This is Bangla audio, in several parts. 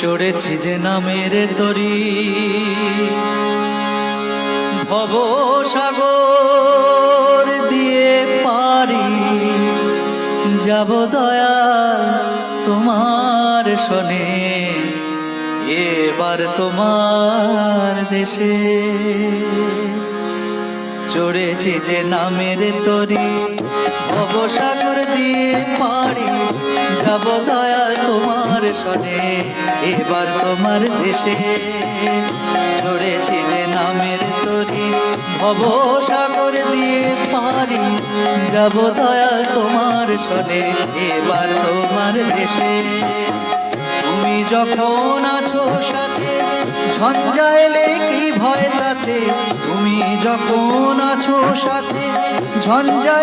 চড়েছি যে নামের তরি। ভব সাগর দিয়ে পারি। যাব দয়া তোমার শনে, এবার তোমার দেশে। চড়েছি যে নামের তরি। সাগর দিয়ে পারি যাব দয়া তোমার শনে এবার তোমার দেশে চড়েছি যে নামের তরি। ভব সাগর দিয়ে পারি যাব দয়া তোমার শনে এবার তোমার দেশে তুমি যখন আছো সাথে ঝঞ্ঝা কি ভয় তাতে। তুমি যখন আছো সাথে ঝঞ্ঝা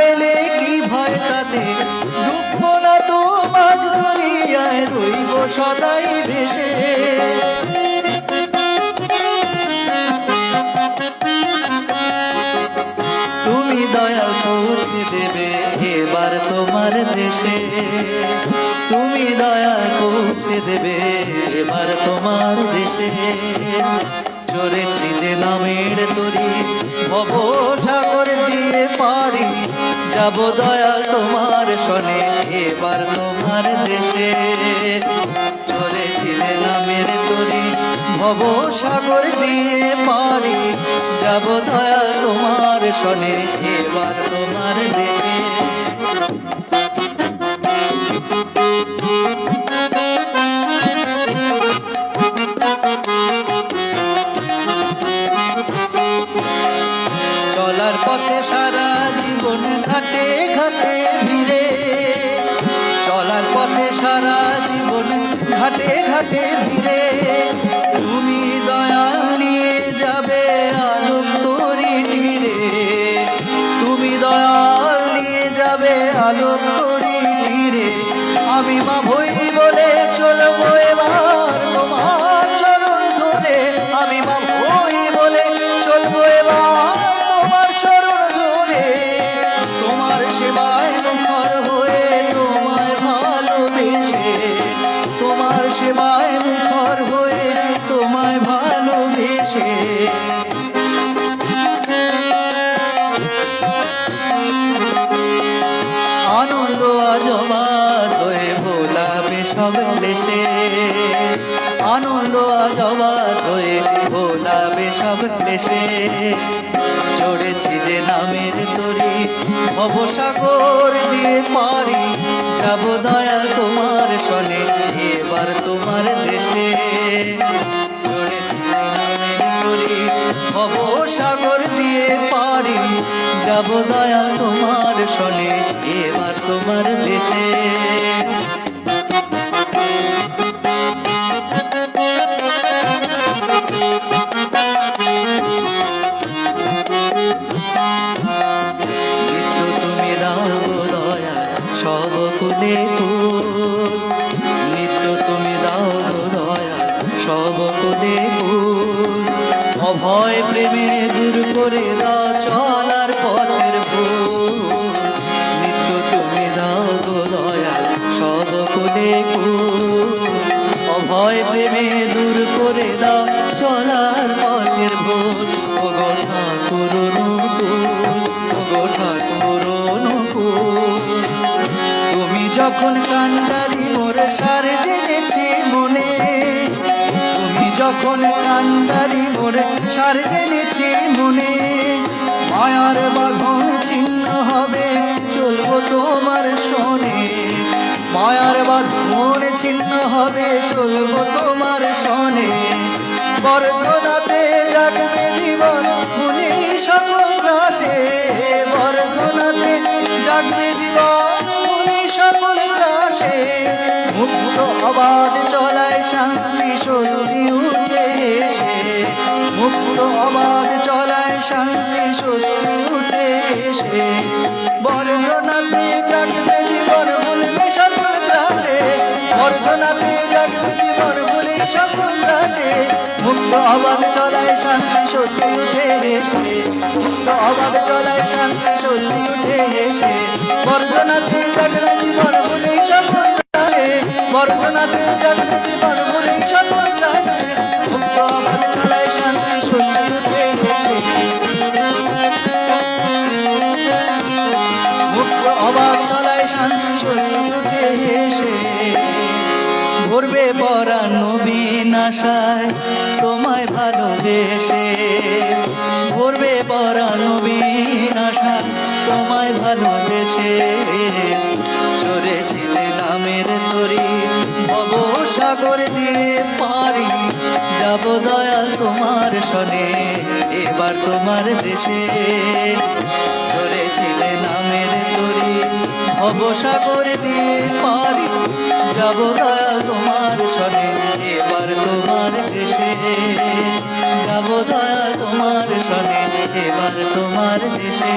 কি ভয় তাতে। দুঃখ না তো মাছ ধরিয়ায় রইব সদাই ভেসে। দেশে তুমি দয়া পৌঁছে দেবে। এবার তোমার দেশে চড়েছি যে নামের তরি, ভব সাগর দিয়ে পারি। যাব দয়া তোমার শনে, এবার তোমার দেশে চড়েছি যে নামের তরি, ভব সাগর দিয়ে পারি। যাব দয়া তোমার শনে, এবার তোমার দেশে সারা জীবন ঘাটে ঘাটে ভিড়ে সব ক্লেশে আনন্দ আজবার হয়ে ভোলাবে সব ক্লেশে। চড়েছি যে নামের তরি, ভবসাগর দিয়ে পারি যাব দয়া তোমার শনে এবার তোমার দেশে। চড়েছি নামের দিয়ে পারি যাব দয়া তোমার শনে এবার তোমার কুল অভয় প্রেমে দূর করে দাও চলার পথের নিত্য তুমি দাও গো দয়া সব কুলে কুল। অভয় প্রেমে দূর করে দাও চলার পথের যখন কান্ডারি মোর সারে যখন কান্ডারি মোর সারে জেনেছি মনে, মায়ার বাঁধন ছিন্ন হবে, চলবো তোমার শোনে। মায়ার বাঁধন ছিন্ন হবে, চলবো তোমার শোনে। বর্ধনাতে জাগবে জীবন, মুনি সকল গ্রাসে। বর্ধনাতে জাগবে জীবন, মুনি সকল গ্রাসে। মুক্ত অবাধ চলায় শান্তি এসে মুক্ত অবাধ চলায় শান্তি, স্বস্তি উঠে এসে। বর্ধনাতে জাগবে জীবন বলবে সকল গ্রাসে বর্ধনাতে জাগবে জীবন বলে সকল গ্রাসে মুক্ত অবাধ চলায় শান্তি, স্বস্তি উঠে এসে। মুক্ত অবাধ চলায় শান্তি, স্বস্তি উঠে এসে। বর্ধনাতে জাগবে জীবন বলে সকল গ্রাসে বর্ধনাতে জাগবে জীবন বলে সকল আশায় তোমায় ভালোবেসে। ভরবে পরানবীন আশা তোমায় ভালোবেসে। চড়েছি যে নামের তরি ভব সাগর দিয়ে পারি। যাব দয়াল তোমার শনে, এবার তোমার দেশে। চড়েছি যে নামের তরি ভব সাগর দিয়ে পারি। যাব তোমার সনে এবার তোমার দেশে। যাব তোমার সনে এবার তোমার দেশে।